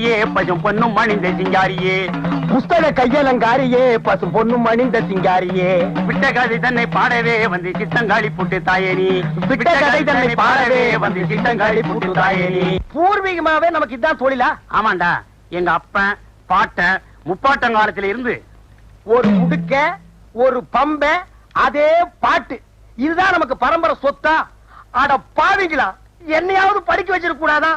சிங்காரியே பசும் பொண்ணும் மணிந்த சிங்காரியே. புஸ்தக கையலங்காரியே பசு பொண்ணும் மணிந்த சிங்காரியே. விட்ட கதை தன்னை பாடவே வந்து சித்தங்காளி புட்டு தாயேனி விட்ட கதை தன்னை பாடவே வந்து சித்தங்காளி புட்டு தாயேனி பூர்வீகமாவே நமக்கு இதான் தொழிலா? ஆமாண்டா. எங்க அப்பன் பாட்டன் முப்பாட்டன் காலத்துல இருந்து ஒரு முடுக்க ஒரு பம்ப அதே பாட்டு. இதுதான் நமக்கு பரம்பரை சொத்தா? அட பாவிங்களா என்னையாவது படிக்க வச்சிருக்க கூடாதா?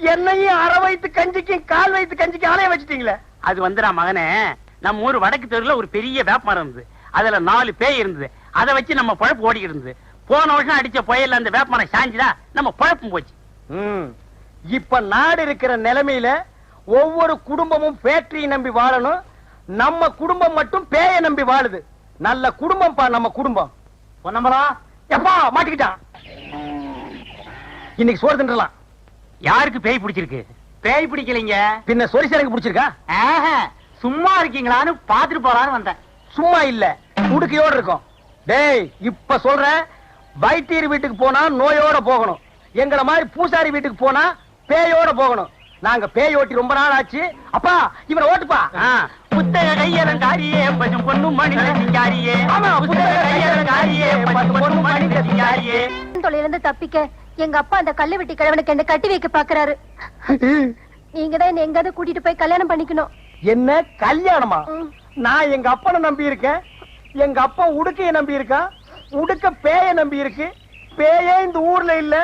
என்னையும் அரை வயித்து கஞ்சிக்கும் கால் வயித்து கஞ்சிக்கும் அலைய வச்சிட்டீங்களே? அது வந்துடா மகனே. நம்ம ஊர் வடக்கு தெருல ஒரு பெரிய வேப்பமரம் இருந்தது. அதுல நாலு பேய் இருந்தது. அதை வச்சு நம்ம பழப்பு ஓடி இருந்தது. போன வருஷம் அடிச்ச புயல்ல அந்த வேப்பமரம் சாஞ்சுதா? நம்ம பழப்பும் போச்சு. ம். இப்ப நாடு இருக்கிற நிலைமையில ஒவ்வொரு குடும்பமும் பேட்டரியை நம்பி வாழணும். நம்ம குடும்பம் மட்டும் பேய நம்பி வாழுது. நல்ல குடும்பம்ப்பா நம்ம குடும்பம். பொன்னம்பலா எப்பா மாட்டிக்கிட்டான். இன்னைக்கு சோறு தின்றலாம். யாருக்கு பேய் பிடிச்சிருக்கு? பேய் பிடிக்கலைங்க. பின்ன சொரிசரங்கு பிடிச்சிருக்கா? ஆஹா, சும்மா இருக்கீங்களான்னு பாத்துட்டு போலான்னு வந்தேன். சும்மா இல்ல உடுக்கையோட இருக்கும். டேய் இப்ப சொல்றேன் வைத்தியர் வீட்டுக்கு போனா நோயோட போகணும். எங்களை மாதிரி பூசாரி வீட்டுக்கு போனா பேயோட போகணும். நாங்க பேய் ஓட்டி ரொம்ப நாள் ஆச்சு. அப்பா இவனை ஓட்டுப்பா. புத்தக கையலங்காரியே பசும் பொண்ணும் மணிந்த சிங்காரியே. ஆமா, புத்தக கையலங்காரியே பசும் பொண்ணும் மணிந்த சிங்காரியே. தொலைல இருந்து தப்பிக்க எங்க அப்பா அந்த கல்லு வெட்டி கிழவனுக்கு என்ன கட்டி வைக்க பாக்குறாரு. நீங்க தான் என்ன எங்காவது கூட்டிட்டு போய் கல்யாணம் பண்ணிக்கணும். என்ன? கல்யாணமா. நான் எங்க அப்பனை நம்பி இருக்கேன். எங்க அப்பா உடுக்கைய நம்பி இருக்கான் உடுக்க பேய நம்பி இருக்கு. பேயே இந்த ஊர்ல இல்ல.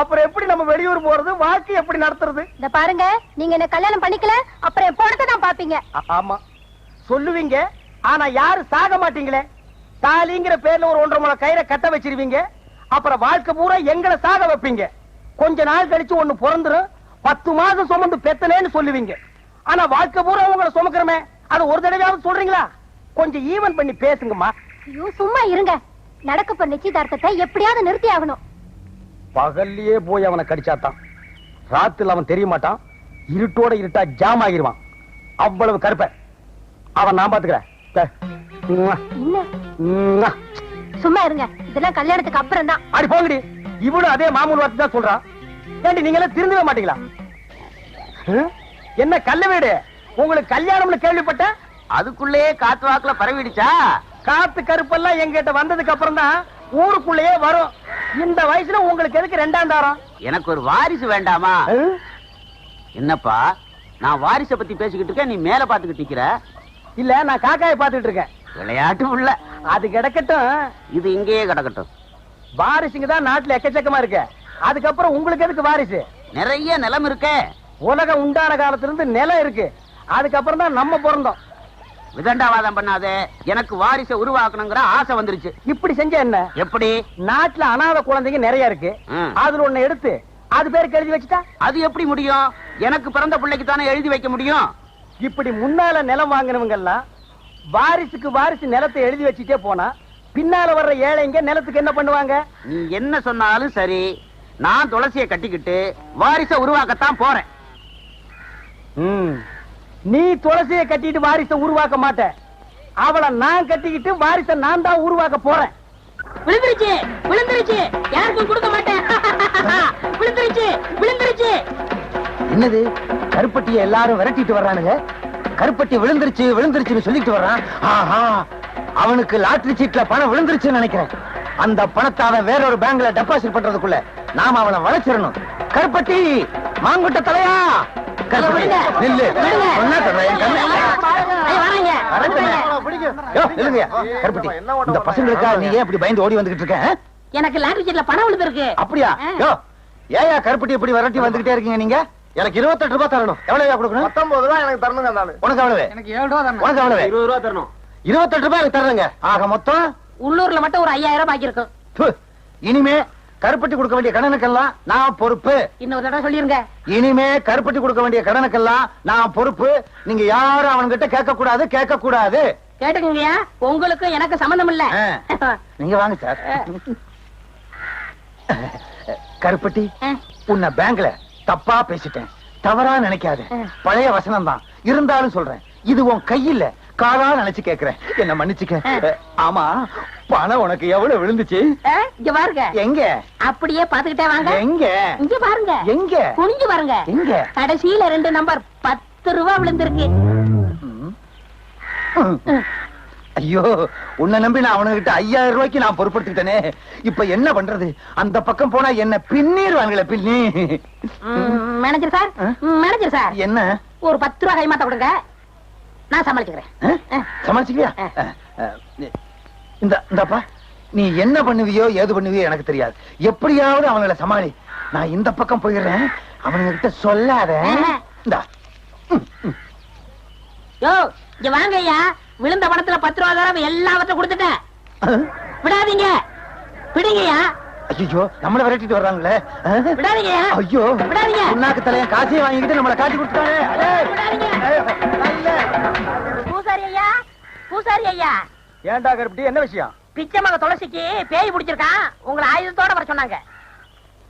அப்புறம் எப்படி நம்ம வெளியூர் போறது? வாழ்க்கை எப்படி நடத்துறது? இந்த பாருங்க நீங்க என்ன கல்யாணம் பண்ணிக்கல அப்புறம் என் பொண்ணத்தை தான் பாப்பீங்க. ஆமா. சொல்லுவீங்க ஆனா யாரும் சாக மாட்டீங்களே? தாலிங்கிற பேர்ல ஒரு ஒன்றரை முளை கயிறை கட்ட வச்சிருவீங்க. அப்புறம் வாழ்க்கை பூரா எங்களை சாக வைப்பீங்க. கொஞ்ச நாள் கழிச்சு ஒண்ணு பிறந்துரும். பத்து மாசம் சுமந்து பெத்தனேன்னு சொல்லுவீங்க. ஆனா வாழ்க்கை பூரா உங்களை சுமக்கிறமே. அது ஒரு தடவையாவது சொல்றீங்களா? கொஞ்சம் ஈவன் பண்ணி பேசுங்கம்மா. ஐயோ சும்மா இருங்க. நடக்க போற நிச்சயதார்த்தத்தை எப்படியாவது நிறுத்தி ஆகணும். பகல்லையே போய் அவனை கடிச்சாத்தான். ராத்துல அவன் தெரிய மாட்டான். இருட்டோட இருட்டா ஜாம் ஆகிருவான். அவ்வளவு கருப்ப. அவன் நான் பாத்துக்கிறேன். சும்மா இருங்க. இதெல்லாம் கல்யாணத்துக்கு அப்புறம் தான் அடி போங்கடி. இவளும் அதே மாமூல் வார்த்தை தான் சொல்றான் ஏண்டி நீங்க எல்லாம் திருந்தவே மாட்டீங்களா? என்ன கல்ல வீடு? உங்களுக்கு கல்யாணம்னு கேள்விப்பட்டேன் அதுக்குள்ளேயே காத்து வாக்குல பரவிடுச்சா? காத்து கருப்பெல்லாம் எங்கிட்ட வந்ததுக்கு அப்புறம் தான் ஊருக்குள்ளேயே வரும். இந்த வயசுல உங்களுக்கு எதுக்கு ரெண்டாம் தாரம்? எனக்கு ஒரு வாரிசு வேண்டாமா? என்னப்பா நான் வாரிச பத்தி பேசிக்கிட்டு இருக்கேன் நீ மேல பாத்துக்கிட்டு நிக்கிற? இல்ல நான் காக்காயை பாத்துட்டு இருக்கேன். விளையாட்டு உள்ள. அது கிடக்கட்டும். இது இங்கேயே கிடக்கட்டும். வாரிசுங்க தான் நாட்டுல எக்கச்சக்கமா இருக்கு. அதுக்கப்புறம் உங்களுக்கு எதுக்கு வாரிசு? நிறைய நிலம் இருக்கே. உலகம் உண்டான காலத்துல இருந்து நிலம் இருக்கு. அதுக்கப்புறம் தான் நம்ம பிறந்தோம். விதண்டாவாதம் பண்ணாதே. எனக்கு வாரிசை உருவாக்கணுங்கிற ஆசை வந்துருச்சு. இப்படி செஞ்ச என்ன? எப்படி? நாட்டுல அனாதை குழந்தைங்க நிறைய இருக்கு. அதுல ஒண்ணு எடுத்து அது பேருக்கு எழுதி வச்சுட்டா? அது எப்படி முடியும்? எனக்கு பிறந்த பிள்ளைக்கு தானே எழுதி வைக்க முடியும்? இப்படி முன்னால நிலம் வாங்கினவங்க எல்லாம் வாரிசுக்கு வாரிசு நிலத்தை எழுதி வச்சுட்டே போனா பின்னால வர்ற ஏழைங்க நிலத்துக்கு என்ன பண்ணுவாங்க? நீ என்ன சொன்னாலும் சரி நான் துளசியை கட்டிக்கிட்டு வாரிசை உருவாக்கத்தான் போறேன். நீ துளசியை கட்டிட்டு வாரிசை உருவாக்க மாட்ட. அவளை நான் கட்டிக்கிட்டு வாரிசை நான் தான் உருவாக்க போறேன். விழுந்துருச்சு விழுந்துருச்சு. யாருக்கும் கொடுக்க மாட்டேன். விழுந்துருச்சு விழுந்துருச்சு. என்னது? கருப்பட்டியை எல்லாரும் விரட்டிட்டு வர்றானுங்க? கருப்பட்டி விழுந்துருச்சு விழுந்துருச்சுன்னு சொல்லிட்டு வர்றான். ஆஹா அவனுக்கு லாட்டரி சீட்ல பணம் விழுந்துருச்சுன்னு நினைக்கிறேன். அந்த பணத்தை அவன் வேற ஒரு பேங்க்ல டெபாசிட் பண்றதுக்குள்ள நாம அவனை வளைச்சிடணும். கருப்பட்டி மாங்குட்ட தலையா? எனக்கு லாட்டரி சீட்ல பணம் விழுந்திருக்கு. அப்படியா? ஏயா கருப்பட்டி இப்படி விரட்டி வந்துகிட்டே இருக்கீங்க நீங்க? எனக்கு இருபத்தெட்டு ரூபாய் தரணும். எவ்வளவு கொடுக்கணும்? பத்தொன்பது ரூபாய் எனக்கு தரணுங்க நானு. உனக்கு எவ்வளவு எனக்கு ஏழு ரூபா தரணும். உனக்கு எவ்வளவு இருபது ரூபா தரணும். இருபத்தெட்டு ரூபாய் எனக்கு தர்றேங்க ஆக மொத்தம்? உள்ளூர்ல மட்டும் ஒரு ஐயாயிரம் பாக்கி இருக்கும். இனிமே கருப்பட்டி கொடுக்க வேண்டிய கடனுக்கெல்லாம் நான் பொறுப்பு. இன்னொரு தடவை சொல்லிருங்க. இனிமே கருப்பட்டி கொடுக்க வேண்டிய கடனுக்கெல்லாம் நான் பொறுப்பு. நீங்க யாரும் அவன்கிட்ட கேட்க கூடாது கேட்க கூடாது கேட்டுக்கங்கய்யா. உங்களுக்கு எனக்கு சம்பந்தம் இல்ல. நீங்க வாங்க சார். கருப்பட்டி. உன்னை பேங்க்ல தப்பா பேசிட்டேன். தவறா நினைக்காத. பழைய வசனம் தான் இருந்தாலும் சொல்றேன். இது உன் கையில. காலா நினைச்சு கேக்குறேன். என்ன மன்னிச்சுக்க. ஆமா பணம் உனக்கு எவ்வளவு விழுந்துச்சு? இங்க பாருங்க. எங்க? அப்படியே பாத்துக்கிட்டே வாங்க. எங்க? இங்க பாருங்க. எங்க? குனிஞ்சு பாருங்க. எங்க? கடைசியில ரெண்டு நம்பர் பத்து ரூபா விழுந்திருக்கு. ஐயோ உன்னை நம்பி நான் அவனுகிட்ட ஐயாயிரம் ரூபாய்க்கு நான் பொறுப்படுத்திட்டேனே. இப்ப என்ன பண்றது? அந்த பக்கம் போனா என்ன பின்னிடுவாங்களே பின்னி. Manager sir? Manager sir. என்ன? ஒரு பத்து ரூபா கைமாத்த கொடுங்க. நான் சமாளிச்சுக்கிறேன்? சமாளிச்சுக்கியா இந்த இந்தப்பா நீ என்ன பண்ணுவியோ ஏது பண்ணுவியோ எனக்கு தெரியாது. எப்படியாவது அவங்கள சமாளி. நான் இந்த பக்கம் போயிடுறேன். அவனுங்கிட்ட சொல்லாத. இந்தா. யோ இங்க வாங்க ஐயா. விழுந்த பணத்துல பத்து ரூபா தடவை எல்லாவற்றையும் கொடுத்துட்டேன். விடாதீங்க. பிடிங்கய்யா ஐயோ நம்மள விரட்டிட்டு வர்றாங்களே. ஆ? விடாதீங்கய்யா. ஐயோ விடாதீங்க. உன்னாக்கு தலையன் காசையும் வாங்கிக்கிட்டு நம்மள காட்டி கொடுத்தானே விடாதீங்க. பூசாரி ஐயா பூசாரி ஐயா ஏன்டா கருப்பட்டி என்ன விஷயம்? பிச்சை மக துளசிக்கு பேய் பிடிச்சிருக்கான். உங்களை ஆயுதத்தோட வர சொன்னாங்க.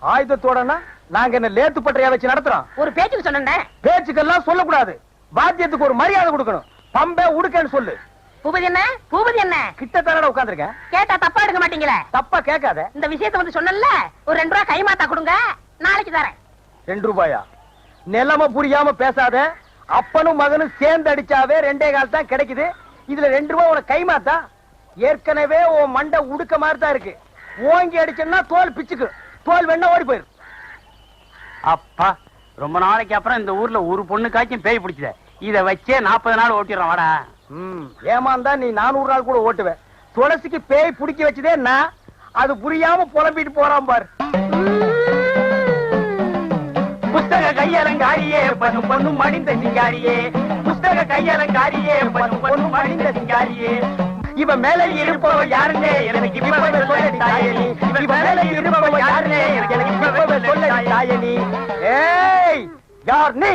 ஆயுதத்தோடனா? நாங்க என்ன லேத்து பட்டறையா வச்சு நடத்துறோம்? ஒரு பேச்சுக்கு சொன்னேன் பேச்சுக்கெல்லாம் சொல்லக்கூடாது. பாத்தியத்துக்கு ஒரு மரியாதை கொடுக்கணும். பம்பை உடுக்கன்னு சொல்லு. பூபதி என்ன பூபதி என்ன கிட்ட தானடா உட்காந்துருக்கேன் கேட்டா தப்பா எடுக்க மாட்டீங்களே? தப்பா கேட்காத. இந்த விஷயத்தை வந்து சொன்னல ஒரு ரெண்டு ரூபா கைமாத்தா கொடுங்க நாளைக்கு தரேன். ரெண்டு ரூபாயா? நிலைமை புரியாம பேசாத. அப்பனும் மகனும் சேர்ந்து அடிச்சாவே ரெண்டே கால் தான் கிடைக்குது. இதுல ரெண்டு ரூபா உனக்கு கைமாத்தா? ஏற்கனவே உன் மண்டை உடுக்க மாதிரி தான் இருக்கு. ஓங்கி அடிச்சேன்னா தோல் பிச்சுக்கு. தோல் வேணா ஓடி போயிரு. அப்பா ரொம்ப நாளைக்கு அப்புறம் இந்த ஊர்ல ஒரு பொண்ணுக்காச்சும் பேய் பிடிச்சத இத வச்சே நாற்பது நாள் ஓட்டிடுறோம் வாடா. ஏமாந்தா நீ நானூறு நாள் கூட ஓட்டுவ. துளசிக்கு பேய் பிடிக்க வச்சதே நான் அது புரியாம புலம்பிட்டு போறான் பாரு. புஸ்தக கையலங்காரியே பண்ணு பொண்ணு மடிந்த சிங்காரியே. புஸ்தக கையலங்காரியே பண்ணு பொண்ணு மடிந்த சிங்காரியே. இவ மேல இருப்பவ யாருன்னே எனக்கு இப்பவே சொல்ல தாயனி இவ மேல இருப்பவ யாருன்னே எனக்கு இப்பவே சொல்ல தாயனி ஏய் யார் நீ?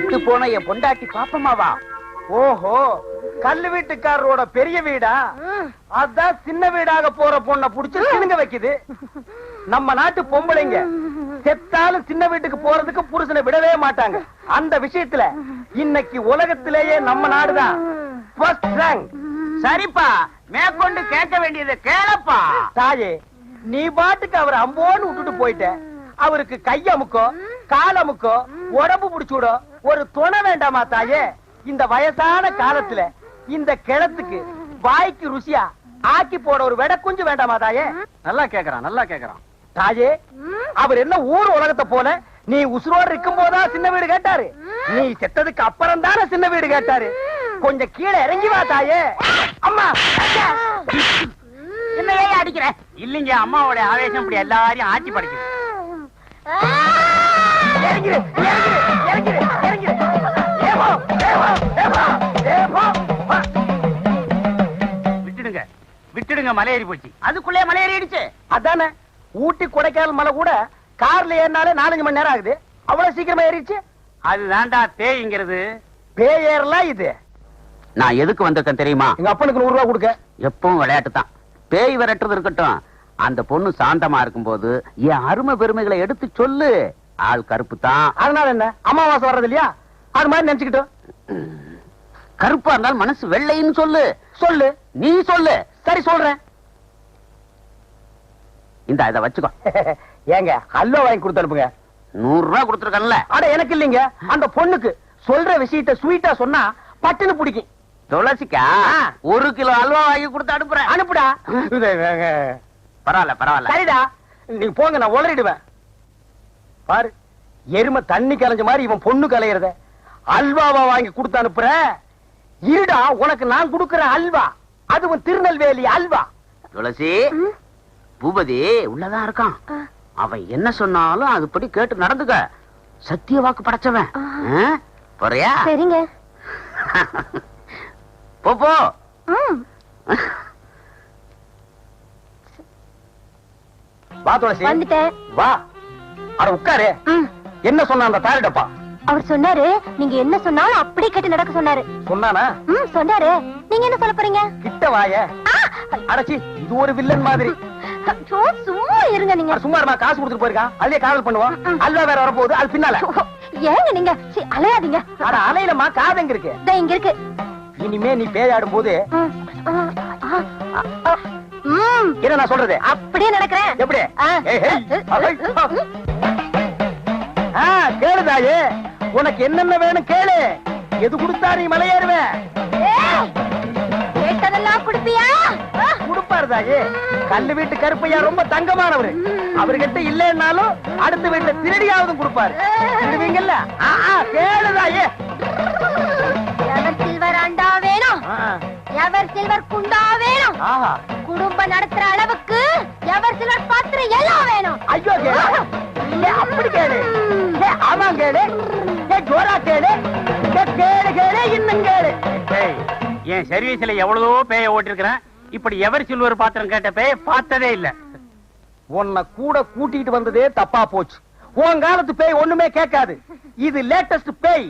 செத்து போன என் பொண்டாட்டி பாப்பமாவா? ஓஹோ கல்லு வீட்டுக்காரரோட பெரிய வீடா? அதான் சின்ன வீடாக போற பொண்ண புடிச்சு சினுங்க வைக்குது. நம்ம நாட்டு பொம்பளைங்க செத்தாலும் சின்ன வீட்டுக்கு போறதுக்கு புருஷனை விடவே மாட்டாங்க. அந்த விஷயத்துல இன்னைக்கு உலகத்திலேயே நம்ம நாடுதான். சரிப்பா மேற்கொண்டு கேட்க வேண்டியது கேளப்பா. தாயே நீ பாட்டுக்கு அவர் அம்போன்னு விட்டுட்டு போயிட்ட. அவருக்கு கையமுக்கோ காலமுக்கோ உடம்பு பிடிச்சுடோ ஒரு துணை வேண்டாமா தாயே? இந்த வயசான காலத்துல இந்த கிழத்துக்கு வாய்க்கு ருசியா ஆக்கி போட ஒரு வெட குஞ்சு வேண்டாமா தாயே? நல்லா கேக்குறான் நல்லா கேக்குறான். தாயே அவர் என்ன ஊர் உலகத்தை போல நீ உசுரோடு இருக்கும் போதா சின்ன வீடு கேட்டாரு? நீ செத்ததுக்கு அப்புறம் தானே சின்ன வீடு கேட்டாரு? கொஞ்சம் கீழே இறங்கி வா தாயே. அம்மா என்ன அடிக்கிற? இல்லைங்க அம்மாவோட ஆவேசம் இப்படி எல்லாரையும் ஆட்சி படைக்குது. விட்டுடுங்க விட்டுடுங்க மலையேறி போச்சு. அதுக்குள்ளே மலையேறிடுச்சு அதானே? ஊட்டி கொடைக்கானல் மலை கூட கார்ல ஏறினாலே நாலஞ்சு மணி நேரம் ஆகுது. அவ்வளவு சீக்கிரமா ஏறிடுச்சு. அதுதான்டா தேய்ங்கிறது பேய் ஏறலாம் இது? நான் எதுக்கு வந்திருக்கேன் தெரியுமா? எங்க அப்பனுக்கு நூறு ரூபா கொடுக்க. எப்பவும் விளையாட்டு தான். பேய் விரட்டுறது இருக்கட்டும். அந்த பொண்ணு சாந்தமா இருக்கும்போது என் அருமை பெருமைகளை எடுத்து சொல்லு. ஆள் கருப்பு தான் அதனால என்ன? அமாவாசை வர்றது இல்லையா? அது மாதிரி நினைச்சுக்கிட்டோம். கருப்பா இருந்தாலும் மனசு வெள்ளைன்னு சொல்லு. சொல்லு. நீ சொல்லு. சரி சொல்றேன். இந்த இதை வச்சுக்கோ. ஏங்க ஹல்வா வாங்கி கொடுத்து அனுப்புங்க. நூறு ரூபாய் கொடுத்துருக்கேன்ல. அட எனக்கு இல்லைங்க. அந்த பொண்ணுக்கு சொல்ற விஷயத்த ஸ்வீட்டா சொன்னா பட்டுன்னு பிடிக்கும். துளசிக்கா. ஒரு கிலோ அல்வா வாங்கி கொடுத்து அனுப்புறேன். அனுப்புடா. பரவாயில்ல பரவாயில்ல. சரிடா. நீங்க போங்க நான் உளறிடுவேன். பாரு எருமை தண்ணி கலைஞ்ச மாதிரி இவன் பொண்ணு கலையறத. அல்வாவா வாங்கி கொடுத்து அனுப்புற. இருடா உனக்கு நான் கொடுக்கறேன் அல்வா. அதுவும் திருநெல்வேலி அல்வா. துளசி பூபதி உள்ளதான் இருக்கான். அவன் என்ன சொன்னாலும் அதுபடி கேட்டு நடந்துக்க. சத்திய வாக்கு படைச்சவன்? போறியா? சரிங்க. போ போ. ம். வா துளசி. வந்துட்டேன். வா. அட உட்காரு. என்ன சொன்ன அந்த தாரிடப்பா அவர் சொன்னாரு நீங்க என்ன சொன்னாலும் அப்படியே கேட்டு நடக்க சொன்னாரு. சொன்னானா? ம் சொன்னாரு. நீங்க என்ன சொல்ல போறீங்க? கிட்ட வாய! அடச்சி இது ஒரு வில்லன் மாதிரி. சும்மா இருங்க நீங்க. சும்மா இருமா காசு கொடுத்துட்டு போயிருக்கான் அதுலயே காதல் பண்ணுவான் அல்வா வேற வரப்போகுது அது பின்னால. ஏங்க நீங்க? சீ, அலையாதீங்க. அட அலையிலமா காது எங்க இருக்கு? இங்க இருக்கு. இனிமே நீ பேயாடும் போது என்ன நான் சொல்றது? அப்படியே நடக்கிறேன். எப்படி? கேளு தாயே. உனக்கு என்னென்ன வேணும் கேளு. எது கொடுத்தா நீ மலையேறுவ? ஏய், கேட்டதெல்லாம் குடுப்பியா? ஆ, கொடுப்பாரு தாயே. கல்லு வீட்டு கருப்பையா ரொம்ப தங்கமானவரு. அவர்கிட்ட இல்லைன்னாலும் அடுத்த வீட்டுல திருடியாவது கொடுப்பாரு. திருடுவீங்கல்ல? கேளு தாயே. எவர் சில்வர் அண்டா வேணும்? எவர் சில்வர் குண்டா வேணும்? ஆஹா. குடும்பம் நடத்துற அளவுக்கு எவர் சில்வர் பாத்திரம் எல்லாம் வேணும். ஐயோ கேளு அப்படி கேளு. ஆமா கேளு. ஜோரா கேளு. கேளு கேளு இன்னும் கேளு. என் சர்வீஸ்ல எவ்வளவோ பேய ஓட்டிருக்கிறேன். இப்படி எவர் சில்வர் பாத்திரம் கேட்ட பேய பார்த்ததே இல்ல. உன்னை கூட கூட்டிட்டு வந்ததே தப்பா போச்சு. உன் காலத்து பேய் ஒண்ணுமே கேட்காது. இது லேட்டஸ்ட் பேய்.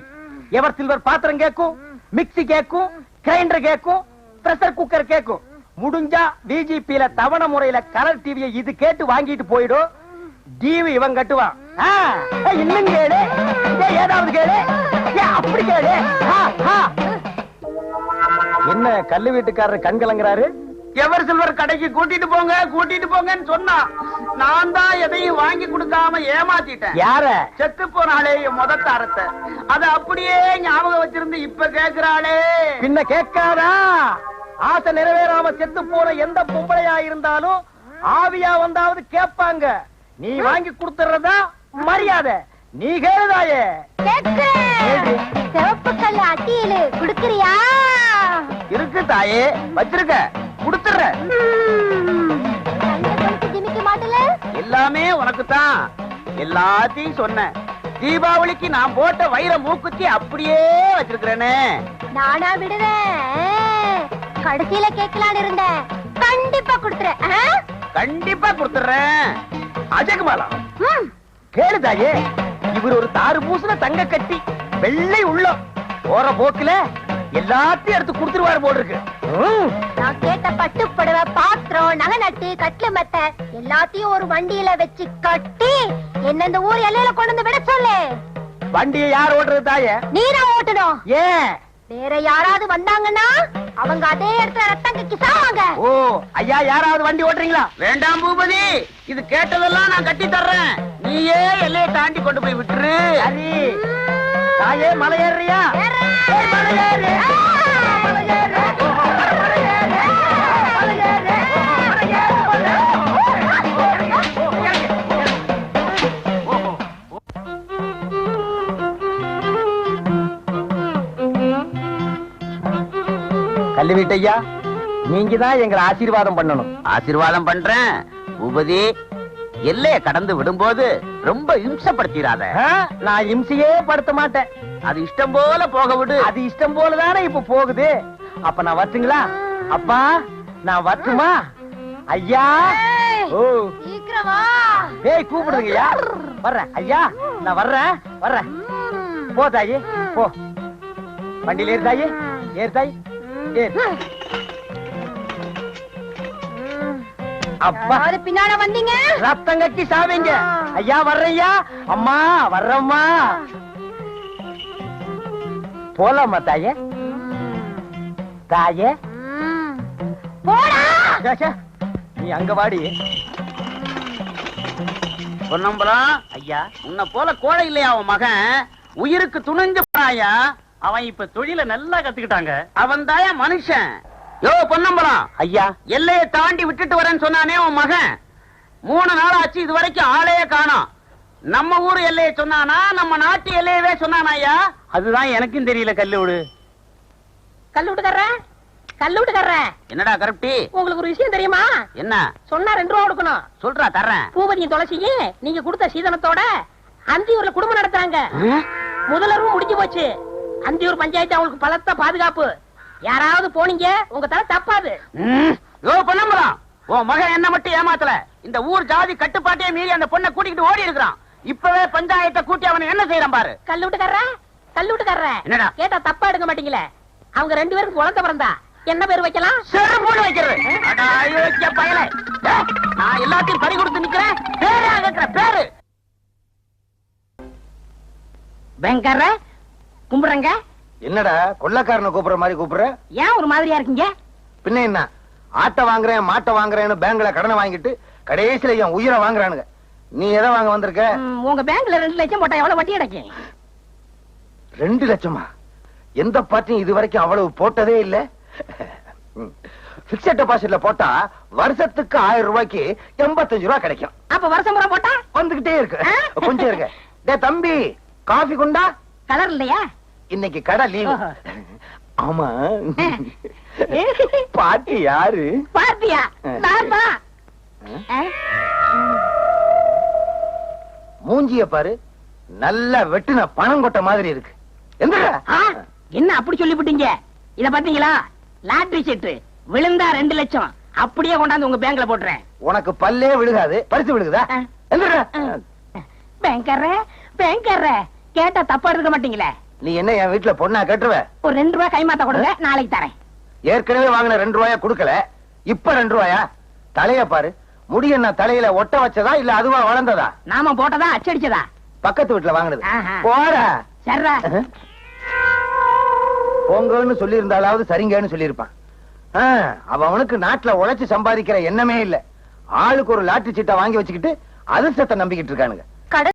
எவர் சில்வர் பாத்திரம் கேட்கும் மிக்ஸி கேட்கும் கிரைண்டர் கேட்கும் பிரஷர் குக்கர் கேட்கும் முடிஞ்சா டிஜிபில தவணை முறையில கலர் டிவியை இது கேட்டு வாங்கிட்டு போயிடும் டிவி இவன் கட்டுவான் இன்னும் கேளு. ஏதாவது கேளு. அப்படி கேளு. என்ன கல்லு வீட்டுக்காரர் கண் கலங்குறாரு? எவர் சில்வர் கடைக்கு கூட்டிட்டு போங்க கூட்டிட்டு போங்கன்னு சொன்னா நான் தான் எதையும் வாங்கி கொடுக்காம ஏமாத்திட்டேன். யார? செத்து போனாலே முத தாரத்தை. அத அப்படியே ஞாபகம் வச்சிருந்து இப்ப கேக்குறாளே. பின்ன கேட்காதா? ஆசை நிறைவேறாம செத்து போன எந்த பொம்பளையா இருந்தாலும் ஆவியா வந்தாவது கேட்பாங்க. நீ வாங்கி கொடுத்துறதா மரியாதை? நீ கேளுதாயே? சிவப்பு கல்லு அட்டியிலு குடுக்கறியா? இருக்கு தாயே. வச்சிருக்க. கொடுத்துற எல்லாமே உனக்கு தான் எல்லாத்தையும் சொன்னேன். தீபாவளிக்கு நான் போட்ட வைர மூக்குத்தி அப்படியே வச்சிருக்கிறேனே. நானா விடுவேன். கடைசியில கேட்கலான்னு இருந்தேன் கண்டிப்பா குடுத்துறேன்? கண்டிப்பா கொடுத்துறேன். அஜகுமாலா கேளு தாயே இவர் ஒரு தாறு பூசுன தங்க கட்டி வெள்ளை உள்ளம். போற போக்குல எல்லாத்தையும் எடுத்து கொடுத்துருவாரு போல் இருக்கு. நான் கேட்ட பட்டு புடவை பாத்திரம் நகை நட்டு கட்ல மெத்த எல்லாத்தையும் ஒரு வண்டியில வச்சு கட்டி என்ன இந்த ஊர் எல்லையில கொண்டு வந்து விட சொல்லு. வண்டியை யார் ஓட்டுறது தாயே? நீதான் ஓட்டணும். ஏன்? வேற யாராவது வந்தாங்கன்னா அவங்க அதே இடத்துல ரத்தம் கக்கி சாவாங்க ஓ ஐயா யாராவது வண்டி ஓட்டுறீங்களா? வேண்டாம் பூபதி. இது கேட்டதெல்லாம் நான் கட்டி தர்றேன். நீயே எல்லையை தாண்டி கொண்டு போய் விட்டுரு. சரி. தாயே மலை. ஏய், மலை ஏறு. மலை ஏறு. கல்லு வீட்டையா நீங்க தான் எங்களை ஆசீர்வாதம் பண்ணணும். ஆசீர்வாதம் பண்றேன். பூபதி எல்லைய கடந்து விடும்போது ரொம்ப இம்சப்படுத்திடாத. நான் இம்சையே படுத்த மாட்டேன். அது இஷ்டம் போல போக விடு. அது இஷ்டம் போலதானே இப்ப போகுது. அப்ப நான் வரட்டுங்களா? அப்பா நான் வரட்டுமா? ஐயா. ஏய், ஓ. டேய் கூப்பிடுங்கய்யா. வர்றேன். ஐயா நான் வர்றேன். வர்றேன். போ தாயி. போ. வண்டியில ஏறு தாயி. ஏறு தாயி. அப்பா. பின்னால வந்தீங்க? ரத்தம் கட்டி சாவீங்க. ஐயா வர்றையா அம்மா வர்றம்மா. போலாமா தாயே? தாயே. நீ அங்க வாடி. பொன்னம்பலம். ஐயா உன்னை போல கோழை இல்லையா அவன் மகன்? உயிருக்கு துணிஞ்சு போறாயா? அவன் இப்ப தொழில நல்லா கத்துக்கிட்டாங்க. அவன் தாயா மனுஷன்? யோ பொன்னம்பலம். ஐயா. எல்லையை தாண்டி விட்டுட்டு வரேன்னு சொன்னானே உன் மகன். மூணு நாள் ஆச்சு இது வரைக்கும் ஆளையே காணோம். நம்ம ஊர் எல்லையை சொன்னானா நம்ம நாட்டு எல்லையவே சொன்னானா ஐயா? அதுதான் எனக்கும் தெரியல கல்லூடு. கல்லு விட்டுக்கறேன் கல்லு விட்டுக்கறேன் என்னடா கருப்டி? உங்களுக்கு ஒரு விஷயம் தெரியுமா? என்ன? சொன்னா ரெண்டு ரூபா கொடுக்கணும். சொல்றா தர்றேன். பூபதியும் துளசியும் நீங்க கொடுத்த சீதனத்தோட அந்தியூர்ல குடும்பம் நடத்துறாங்க. முதலரும் முடிஞ்சு போச்சு. அந்தியூர் பஞ்சாயத்து அவங்களுக்கு பலத்த பாதுகாப்பு. யாராவது போனீங்க உங்க தலை தப்பாது. ம். யோ பொன்னம்பலம் உன் மகன் என்ன மட்டும் ஏமாத்தல. இந்த ஊர் ஜாதி கட்டுப்பாட்டையே மீறி அந்த பொண்ணை கூட்டிக்கிட்டு ஓடி இருக்கிறான். இப்பவே பஞ்சாயத்தை கூட்டி அவனை என்ன செய்யறான் பாரு. கல்லு விட்டுக்காரர கல்லு விட்டுக்காரர என்னடா? கேட்டா தப்பா எடுக்க மாட்டீங்களே. அவங்க ரெண்டு பேரும் குழந்தை பிறந்தா. என்ன பேர் வைக்கலாம்? செருப்போடு வைக்கிறது. அயோக்கிய பயலே. நான் எல்லாத்தையும் பறி கொடுத்து நிக்கிறேன். பேரு கேட்கிற பேரு. வெங்கர கும்பிடுறங்க என்னடா கொள்ளக்காரனை கூப்பிடுற மாதிரி கூப்பிடுற? ஏன் ஒரு மாதிரியா இருக்கீங்க? பின்ன என்ன? ஆட்டை வாங்குறேன் மாட்டை வாங்குறேன்னு பேங்க்ல கடனை வாங்கிட்டு கடைசியில என் உயிரை வாங்குறானுங்க. நீ எதை வாங்க வந்திருக்க? உங்க பேங்க்ல ரெண்டு லட்சம் போட்டா எவ்வளவு வட்டி கிடைக்கும் ரெண்டு லட்சமா? எந்த பார்ட்டியும் இது வரைக்கும் அவ்வளவு போட்டதே இல்ல. பிக்சட் டெபாசிட்ல போட்டா வருஷத்துக்கு ஆயிரம் ரூபாய்க்கு எண்பத்தஞ்சு ரூபாய் கிடைக்கும். அப்ப வருஷம் போட்டா? வந்துகிட்டே இருக்கு. கொஞ்சம் இருக்க டே தம்பி காஃபி குண்டா? கலர் இல்லையா? இன்னைக்கு கடை லீவு. ஆமா. பாட்டி யாரு? பார்த்தியா நான் தான் ஆ? மூஞ்சிய பாரு. நல்ல வெட்டுன பணம் கொட்ட மாதிரி இருக்கு. என்ன அப்படி சொல்லிவிட்டீங்க? இத பாத்தீங்களா? லாட்டரி சீட்டு. விழுந்தா ரெண்டு லட்சம். அப்படியே கொண்டாந்து உங்க பேங்க்ல போட்டுறேன். உனக்கு பல்லே விழுகாது. பரிசு விழுகுதா. பேங்கர்ற பேங்கர்ற கேட்டா தப்பா எடுக்க மாட்டீங்களே? நீ என்ன என் வீட்டுல பொண்ணா கட்டுருவ ஒரு ரெண்டு ரூபாய் கைமாத்த கொடுங்க நாளைக்கு தரேன். ஏற்கனவே வாங்கின ரெண்டு ரூபாயா கொடுக்கல? இப்ப ரெண்டு ரூபாயா? தலைய பாரு. முடி என்ன தலையில ஒட்ட வச்சதா இல்ல அதுவா வளர்ந்ததா? நாம போட்டதா அச்சடிச்சதா? பக்கத்து வீட்டுல வாங்கினது. போற சர்ரா போங்கன்னு சொல்லி இருந்தாலாவது சரிங்கன்னு சொல்லியிருப்பான். ஆ, அவன் அவனுக்கு நாட்டுல உழைச்சு சம்பாதிக்கிற எண்ணமே இல்ல. ஆளுக்கு ஒரு லாட்டரி சீட்டை வாங்கி வச்சுக்கிட்டு அதிர்ஷ்டத்தை நம்பிக்கிட்டு இருக்கானுங்க. கடை